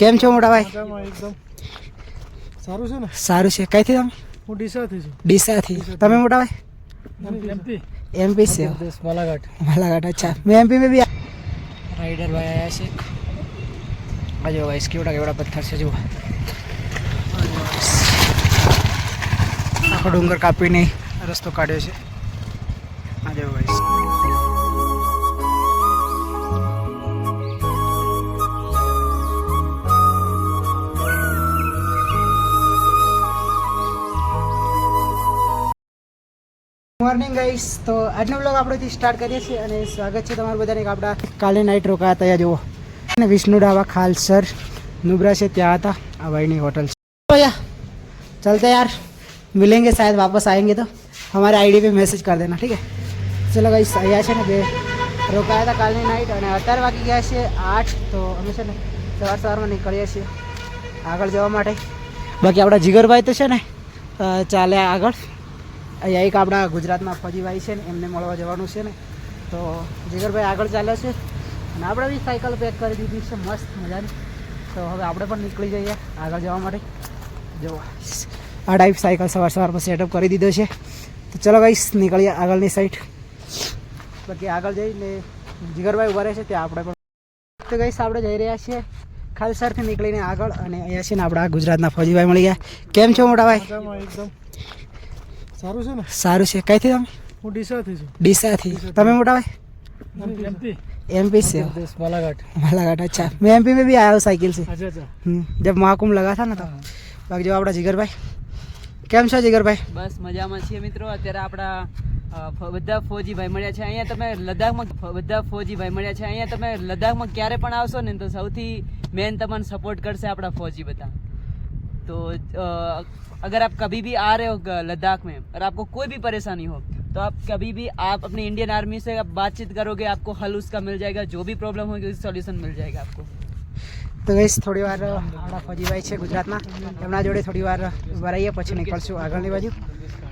કેમ છો મોટા ભાઈ? એકદમ. સારું છે ને? સારું છે. કઈથી તમે? હું ડીસાથી છું. ડીસાથી. તમે મોટા ભાઈ? એમપી છે મલાઘાટ. મલાઘાટ અચ્છા. મેં એમપી મેં બી રાઈડર ભાઈ આવ્યા છે. આજે જો ભાઈ કેવડા કેવડા પથ્થર છે જુઓ. આખો ડુંગર કાપીને રસ્તો કાઢ્યો છે. આજે જો ભાઈ મોર્નિંગ ગાઈસ તો આજનો બ્લોગ આપણેથી સ્ટાર્ટ કરીએ છીએ અને સ્વાગત છે તમારું બધાને કે આપણા કાલે નાઇટ રોકાયા હતા અહીંયા જુઓ અને વિષ્ણુ ડાબા ખાલસર નુબ્રા છે ત્યાં હતા આ ભાઈની હોટલ છે तो भैया चलते यार मिलेंगे शायद वापस आएंगे तो हमारे आईडी पे मैसेज कर देना ठीक है ચલો ગાઈસ અહીંયા છે ને બે રોકાયા હતા કાલની નાઇટ અને અત્યારે વાગી ગયા છે આઠ તો અમે છે ને સવાર સવારમાં નીકળીએ છીએ આગળ જવા માટે બાકી આપણા જીગરભાઈ તો છે ને અ, ચાલ્યા આગળ અહીંયા એક આપણા ગુજરાતમાં ફજીભાઈ છે ને, એમને મળવા જવાનું છે ને. તો જીગરભાઈ આગળ ચાલે છે અને આપણે બી સાયકલ પેક કરી દીધી છે, મસ્ત મજાની. તો હવે આપણે પણ નીકળી જઈએ આગળ જવા માટે. જો, આ ટાઈપ સાયકલ સવાર સવારમાં સેટઅપ કરી દીધો છે. તો ચલો ગાઈસ નીકળીએ આગળની સાઈડ બાકી આગળ જઈને જીગરભાઈ ઊભા રહે છે, ત્યાં આપણે પણ તો ગાઈસ આપણે જઈ રહ્યા છીએ ખાલસરથી નીકળીને આગળ અને અહીંયા છે ને આપણા ગુજરાતના ફૌજીભાઈ મળી ગયા. કેમ છો મોટા ભાઈ? એકદમ. સારું છે ને સારું છે કઈથી તમે હું ડીસાથી છું ડીસાથી તમે મોટા भाई एमपी एमपी से हो प्रदेश बालाघाट बालाघाट अच्छा मैं एमपी में भी आया हूँ साइकिल से अच्छा अच्छा हम्म, जब महाकुंभ लगा था ना तो બાકી જો આપણા જીગરભાઈ કેમ છો જીગરભાઈ બસ મજામાં છીએ મિત્રો અત્યારે આપણા અ, ફ- બધા ફૌજી ભાઈ મળ્યા છે અહીંયા તમે લદ્દાખમાં ફ- બધા ફૌજી ભાઈ મળ્યા છે અહીંયા તમે લદ્દાખમાં ક્યારે પણ આવશો ને તો સૌથી મેન તમને સપોર્ટ કરશે આપણા ફૌજી બધા तो अगर आप कभी भी आ रहे हो लद्दाख में, और आपको कोई भी परेशानी हो, तो आप कभी भी, आप अपने इंडियन आर्मी से आप बातचीत करोगे, आपको हल उसका मिल जाएगा, जो भी प्रॉब्लम होगी सोल्यूशन मिल जाएगा आपको। તો ગઈશ થોડી વાર આપણા ફોજીભાઈ છે ગુજરાતમાં. એમના જોડે થોડી વાર ભરાઈએ પછી નીકળશું આગળની બાજુ.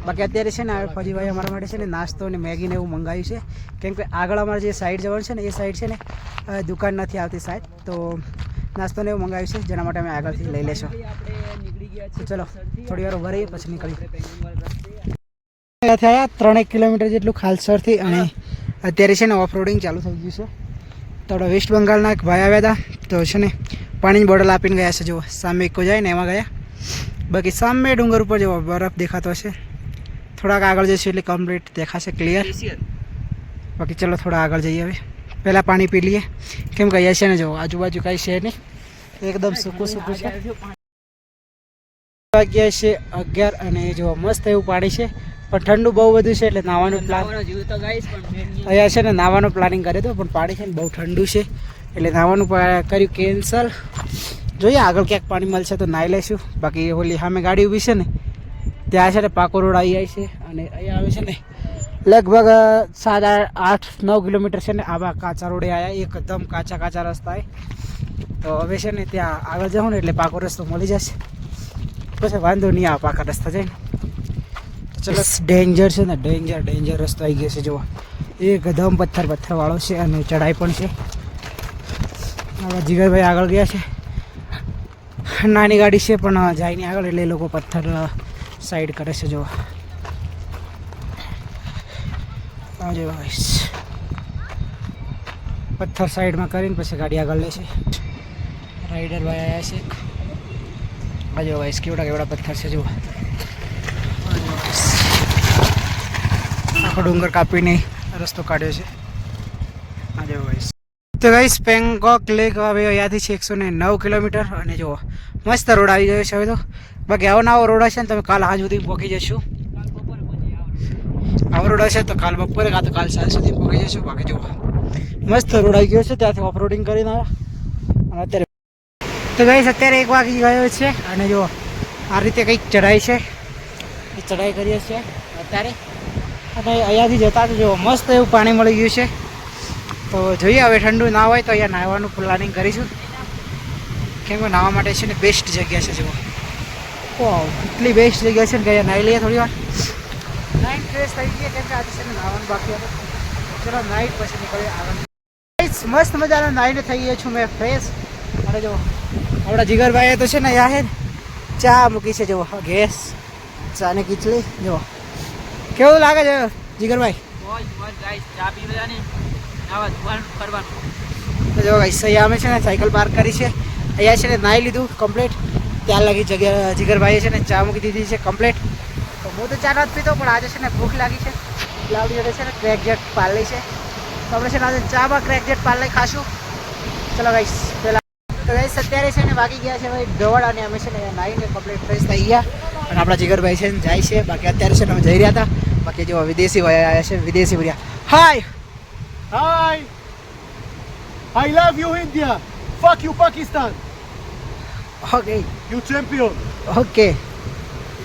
બાકી અત્યારે છે ને ફોજીભાઈ અમારા માટે છે ને, નાસ્તો ને મેગીને એવું મંગાવ્યું છે. કેમ કે આગળ અમારે જે સાઈડ જવાનું છે ને, એ સાઈડ છે ને દુકાન નથી આવતી સાહેબ. તો નાસ્તો ને એવું મંગાવ્યું છે જેના માટે અમે આગળથી લઈ લેશો. નીકળી ગયા તો છીએ ચલો. થોડી વાર ઊભા રહીએ પછી નીકળીએ. થયા ત્રણેક કિલોમીટર જેટલું ખાલસરથી અને અત્યારે છે ને ઓફ રોડિંગ ચાલુ થઈ ગયું છે. તો વેસ્ટ બંગાળના એક ભાઈ આવ્યા હતા તો છે ને પાણીની બોટલ આપીને ગયા છે જુઓ સામે એક જાય ને એમાં ગયા. બાકી સામે ડુંગર ઉપર જુઓ બરફ દેખાતો હશે. થોડાક આગળ જઈશું એટલે કમ્પ્લીટ દેખાશે ક્લિયર બાકી ચલો થોડા આગળ જઈએ હવે. પહેલાં પાણી પી લઈએ. કેમ કહીએ છે ને જો આજુબાજુ કાંઈ છે નહીં. એકદમ સૂકું સૂકું છે. વાગ્યા છે અગિયાર અને જો મસ્ત એવું પાણી છે. પણ ઠંડુ બહુ બધું છે એટલે નાવાનું પ્લાન અહીંયા છે ને નાવાનું પ્લાનિંગ કર્યું હતું પણ પાણી છે ને બહુ ઠંડુ છે. એટલે નાવાનું કર્યું કેન્સલ જોઈએ આગળ ક્યાંક પાણી મળશે તો નાહી લઈશું. બાકી ઓલી સામે ગાડી ઊભી છે ને ત્યાં છે ને પાકો રોડ આવી જાય છે. અને અહીંયા આવે છે ને લગભગ સાડા આઠ નવ કિલોમીટર છે ને આવા કાચા રોડે આવ્યા એકદમ કાચા કાચા રસ્તા આવે તો હવે છે ને ત્યાં આગળ જાઉં ને એટલે પાકો રસ્તો મળી જશે પછી વાંધો નહીં આ પાકા રસ્તા જઈને ને ચલો ડેન્જર છે ને ડેન્જર ડેન્જર રસ્તો આવી ગયો છે જુઓ એકદમ પથ્થર પથ્થર વાળો છે અને ચઢાઈ પણ છે આપણા જીગરભાઈ આગળ ગયા છે નાની ગાડી છે પણ જાય નહીં આગળ એટલે એ લોકો પથ્થર સાઈડ કરે છે જુઓ આ વાઈસ પથ્થર સાઈડમાં કરીને પછી ગાડી આગળ લે છે. રાઈડર ભાઈ આવ્યા છે. આ જો guys, કેવડા કેવડા પથ્થર છે જુઓ. આખો ડુંગર કાપીને રસ્તો કાઢ્યો છે. આજે વાઈસ તો ગાઈસ બેંકોક લેક હવે અહીંયાથી છે એકસો ને નવ કિલોમીટર અને જુઓ મસ્ત રોડ આવી ગયો છે હવે તો. બાકી આવો નવો રોડ હશે ને તમે કાલ આજ સુધી પહોંચી જશું. આવો રોડ હશે તો કાલ બપોરે કાં તો કાલ સાંજ સુધી પહોંચી જશું બાકી જુઓ મસ્ત રોડ આવી ગયો છે. ત્યાંથી ઓફરોડિંગ કરીને અને અત્યારે તો ગઈશ અત્યારે એક વાગી ગયો છે અને જો, આ રીતે કંઈક ચઢાઈ છે. એ ચઢાઈ કરીએ છીએ અત્યારે. અને અહીંયાથી જતા જો, મસ્ત એવું પાણી મળી ગયું છે. તો જોઈએ હવે ઠંડુ ના હોય તો અહીંયા નાહવાનું પ્લાનિંગ કરીશું. કેમ કે નાહવા માટે છે ને બેસ્ટ જગ્યા છે, જુઓ. કેટલી બેસ્ટ જગ્યા છે ને કે અહીંયા નાહી લઈએ થોડી વાર. નાઇટ ફ્રેશ થઈ ગઈ કેમ કે આજે છે ને નાવાનું બાકી હતું. ચલો નાઇટ પછી નીકળીએ Guys, મસ્ત મજાના નાઈને થઈ ગયો છું મેં ફ્રેશ અને જો આપણા જીગરભાઈએ તો છે ને યા ચા મૂકી છે જો ગેસ ચાની કીચલી જો. કેવું લાગે છે જીગરભાઈ? જો ગાઈસ અહીંયા છે ને સાયકલ પાર્ક કરી છે. અહીંયા છે ને નાહી લીધું કમ્પ્લીટ ત્યાં લગી જગ્યા જીગરભાઈએ છે ને ચા મૂકી દીધી છે કમ્પ્લીટ હું તો ચા નથી પીતો પણ આજે છે ને ભૂખ લાગી છે. એટલે આપણી જોડે છે ને ક્રેક જેટ પાર્લે છે. તો આપણે છે ને આજે ચામાં ક્રેક જેટ પાર્લે ખાશું. ચલો ગાઈશ પહેલાં તો ગાઈશ અત્યારે છે ને વાગી ગયા છે ભાઈ દોડ અને અમે છે ને નાહીને કમ્પ્લીટ ફ્રેશ થઈ ગયા. અને આપણા જીગરભાઈ છે ને જાય છે બાકી અત્યારે છે ને અમે જઈ રહ્યા હતા. બાકી જો વિદેશી ભાઈ આવ્યા છે વિદેશી ભર્યા hi hi I love you India fuck you Pakistan okay you champion okay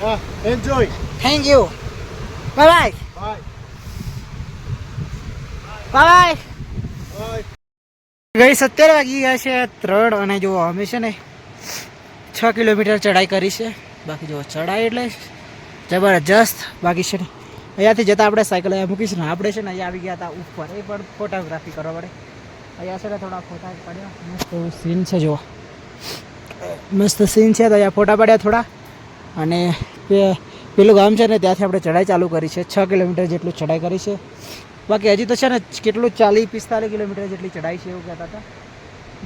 Yeah, enjoy! Thank you bye Bye! Bye Bye! ગઈ સત્તર વાગી ગયા છે ત્રણ અને જો અમે છે ને છ કિલોમીટર ચડાઈ કરી છે. બાકી જો ચઢાઈ એટલે જબરજસ્ત બાકી છે ને. અહીંયાથી જતાં આપણે સાયકલ અહીંયા મૂકીશું ને. આપણે છે ને અહીંયા આવી ગયા હતા ઉપર. એ પણ ફોટોગ્રાફી કરવા પડે અહીંયા છે ને થોડા ફોટા પડ્યા. મસ્ત સીન છે જો મસ્ત સીન છે તો અહીંયા ફોટા પડ્યા થોડા. અને પેલું ગામ છે ને, ત્યાંથી આપણે ચડાઈ ચાલુ કરી છે. છ કિલોમીટર જેટલું ચડાઈ કરી છે. બાકી હજી તો છે ને, કેટલું ચાલીસ, પિસ્તાલીસ કિલોમીટર જેટલી ચઢાઈ છે એવું કહેતા હતા.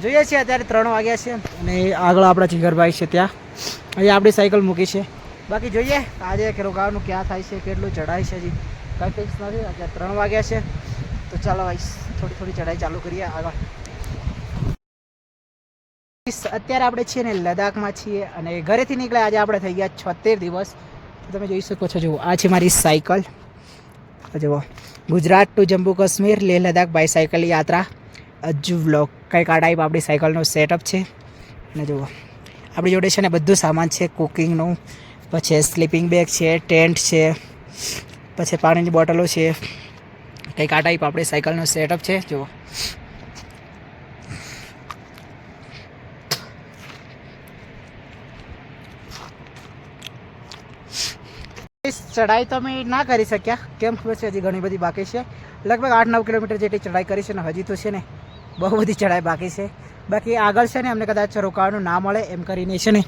જોઈએ છીએ અત્યારે ત્રણ વાગ્યા છે અને આગળ આપણા જીગરભાઈ છે ત્યાં. અહીંયા આપણી સાયકલ મૂકી છે. બાકી જોઈએ, આજે રોકાવાનું ક્યાં થાય છે, કેટલું ચડાઈ છે હજી કંઈ ફિક્સ નથી. અત્યારે ત્રણ વાગ્યા છે. તો ચાલો ભાઈ થોડી થોડી ચડાઈ ચાલુ કરીએ આગળ. અત્યારે આપણે છીએ ને લદ્દાખમાં છીએ અને ઘરેથી નીકળ્યા આજે આપણે થઈ ગયા છોતેર દિવસ. તમે જોઈ શકો છો, જુઓ, આ છે મારી સાયકલ. જુઓ, ગુજરાત ટુ જમ્મુ કાશ્મીર લેહ લદ્દાખ બાયસાયકલ યાત્રા. અજુ વ્લોગ કંઈક આ ટાઈપ આપણી સાયકલનો સેટઅપ છે. અને જુઓ, આપણી જોડે છે ને બધું સામાન છે કુકિંગનું પછી સ્લીપિંગ બેગ છે ટેન્ટ છે, પછી પાણીની બોટલો છે. કંઈક આ ટાઈપ આપણી સાયકલનો સેટઅપ છે, જુઓ. ચડાઈ તો અમે ના કરી શક્યા કેમ ખબર છે હજી ઘણી બધી બાકી છે લગભગ આઠ નવ કિલોમીટર જેટલી ચડાઈ કરી છે ને હજી તો છે ને બહુ બધી ચડાઈ બાકી છે બાકી આગળ છે ને અમને કદાચ રોકાવાનું ના મળે એમ કરીને છે ને,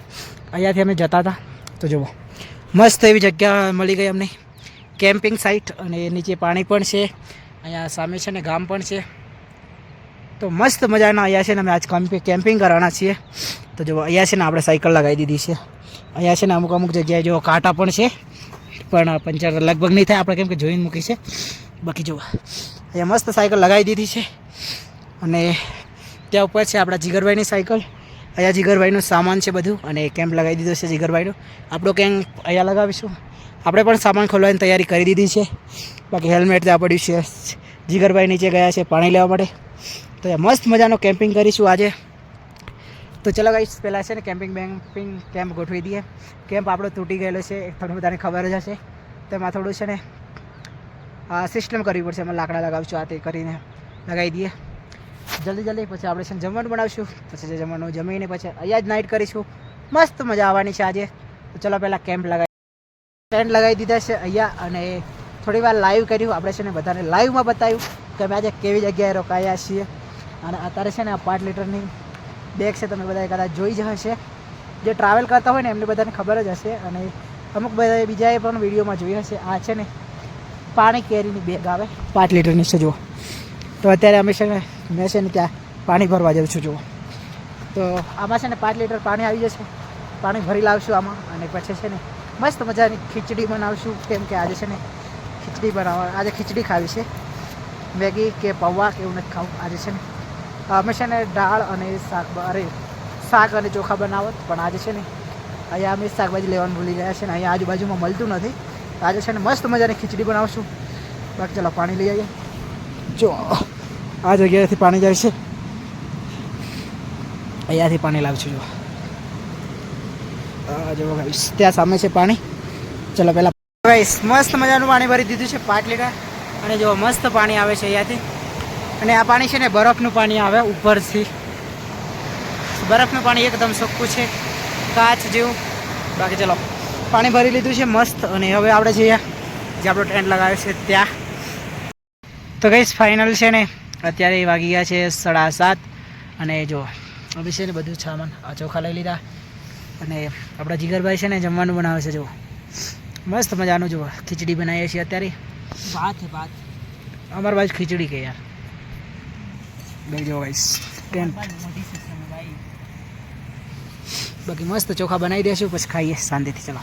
અહીંયાથી અમે જતા હતા। તો જુઓ, મસ્ત એવી જગ્યા મળી ગઈ અમને। કેમ્પિંગ સાઇટ અને નીચે પાણી પણ છે, અહીંયા સામે છે ને ગામ પણ છે। તો મસ્ત મજાના અહીંયા છે ને અમે આજ કેમ્પિંગ કરવાના છીએ। તો જુઓ, અહીંયા છે ને આપણે સાયકલ લગાવી દીધી છે। અહીંયા છે ને અમુક અમુક જગ્યાએ જો કાંટા પણ છે। પણ પંચર લગભગ નહીં થાય, આપણે કેમ કે જોઈને મૂકી છે. બાકી જુઓ અહીંયા મસ્ત સાયકલ લગાવી દીધી છે. અને ત્યાં ઉપર છે આપણા જીગરભાઈની સાયકલ. અહીંયા જીગરભાઈનું સામાન છે બધું, અને કેમ્પ લગાવી દીધો છે જીગરભાઈનો. આપણો કેમ્પ અહીંયા લગાવીશું. આપણે પણ સામાન ખોલવાની તૈયારી કરી દીધી છે. બાકી હેલ્મેટ ત્યાં પડ્યું છે. જીગરભાઈ નીચે ગયા છે પાણી લેવા માટે. તો મસ્ત મજાનો કેમ્પિંગ કરીશું આજે. તો ચલો ગાઈશ પહેલાં છે ને કેમ્પિંગ બેમ્પિંગ કેમ્પ ગોઠવી દઈએ. કેમ્પ આપણો તૂટી ગયેલો છે તમને બધાને ખબર જ હશે. તેમાં થોડું છે ને સિસ્ટમ કરવી પડશે, એમાં લાકડા લગાવશું, આ તે કરીને લગાવી દઈએ. જલ્દી જલ્દી, પછી આપણે છે ને જમવાનું બનાવશું, પછી જમવાનું જમીને પછી અહીંયા જ નાઇટ કરીશું. મસ્ત મજા આવવાની છે આજે. તો ચલો પહેલાં કેમ્પ લગાવી ટેન્ટ લગાવી દીધા છે અહીંયા, અને થોડી વાર લાઈવ કર્યું. આપણે છે ને બધાને લાઈવમાં બતાવ્યું કે અમે આજે કેવી જગ્યાએ રોકાયા છીએ. અને અત્યારે છે ને આ પાંચ લીટરની બેગ છે, તમે બધા કદાચ જોઈ જ હશે. જે ટ્રાવેલ કરતા હોય ને, એમને બધાને ખબર જ હશે. અને અમુક બધા બીજાએ પણ વિડીયોમાં જોઈ હશે. આ છે ને, પાણી કેરીની બેગ આવે. પાંચ લીટરની છે, જુઓ. તો અત્યારે અમે છે ને, મેં છે ને ત્યાં પાણી ભરવા જાઉં છું, જુઓ. તો આમાં છે ને, પાંચ લીટર પાણી આવી જશે. પાણી ભરી લાવશું આમાં. અને પછી છે ને, મસ્ત મજાની ખીચડી બનાવશું. કેમ કે આજે છે ને, ખીચડી બનાવવા, આજે ખીચડી ખાવી છે. મેગી કે પૌવા કે એવું નથી ખાવું. આજે છે ને અમે છે ને દાળ અને શાક અરે શાક અને ચોખા બનાવત, પણ આજે છે ને અહીંયા અમે શાકભાજી લેવાનું ભૂલી ગયા છે ને અહીંયા આજુબાજુમાં મળતું નથી. આજે છે ને મસ્ત મજાની ખીચડી બનાવશું. બાકી ચાલો પાણી લઈ આવીએ. જો, આ જગ્યાએથી પાણી જાય છે. અહીંયાથી પાણી લાવશું, જો. જો ત્યાં સામે છે પાણી. ચલો પહેલાં ગાઈસ મસ્ત મજાનું પાણી ભરી દીધું છે લીટર. અને જો મસ્ત પાણી આવે છે અહીંયાથી. અને આ પાણી છે ને બરફનું પાણી આવે ઉપરથી. બરફનું પાણી એકદમ ચોખ્ખું છે. કાચ જેવું. બાકી ચલો પાણી ભરી લીધું છે મસ્ત અને હવે આપણે જઈએ. જે આપણો ટેન્ટ લગાવ્યો છે ત્યાં. તો કઈ ફાઇનલ છે ને અત્યારે વાગી ગયા છે સાડા સાત. અને જો હવે છે ને બધું સામાન આ ચોખા લઈ લીધા. અને આપણા જીગરભાઈ છે ને જમવાનું બનાવે છે જો. મસ્ત મજાનું જુઓ ખીચડી બનાવીએ છીએ અત્યારે. ભાત છે ભાત. અમારી બાજુ ખીચડી કે યાર. બે જો ગાઈસ બાકી મસ્ત ચોખા બનાવી દઈશું પછી ખાઈએ, શાંતિથી ચલો.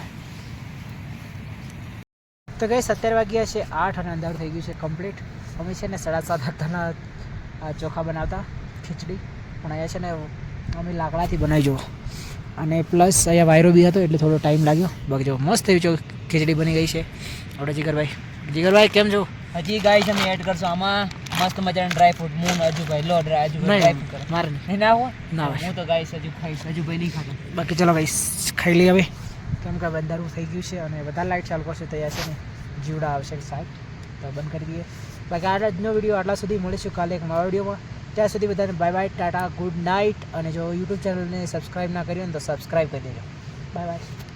તો ગઈ સત્તર વાગ્યા છે આઠ અને અંધારું થઈ ગયું છે કમ્પ્લીટ અમે છે ને સાડા સાત વાગતાના ચોખા બનાવતા, ખીચડી. પણ અહીંયા છે ને અમે લાકડાથી બનાવી જુઓ. અને પ્લસ અહીંયા વાયરો બી હતો, એટલે થોડો ટાઈમ લાગ્યો. બાકી જો મસ્ત એવી ખીચડી બની ગઈ છે. આપણે જીગરભાઈ. જીગરભાઈ, કેમ છો? હજી ગાય છે અમે એડ કરશો. આમાં મસ્ત મજાના ડ્રાય ફ્રૂટ મૂન અજુભાઈ લો ડ્રાય અજુભાઈ ડ્રાય ફ્રૂટ કરે. મારે નહીં. ના હોય? ના. હું તો ગાઈસ હજુ ખાઈશ અજુભાઈ નહીં ખાતો. બાકી ચલો ભાઈ ખાઈ લઈએ હવે. કેમ કે અંધારું થઈ ગયું છે અને બધા લાઇટ ચાલુ કરશે. તૈયાર છે ને. જીવડા આવશે સાહેબ. તો બંધ કરી દઈએ. બાકી આજનો વીડિયો આટલા સુધી મળીશું કાલે એક નવા વિડીયોમાં ત્યાં સુધી બધાને bye bye tata good night અને જો યુટ્યુબ ચેનલને સબસ્ક્રાઈબ ના કરી હોય ને તો સબસ્ક્રાઈબ કરી દેજો. Bye bye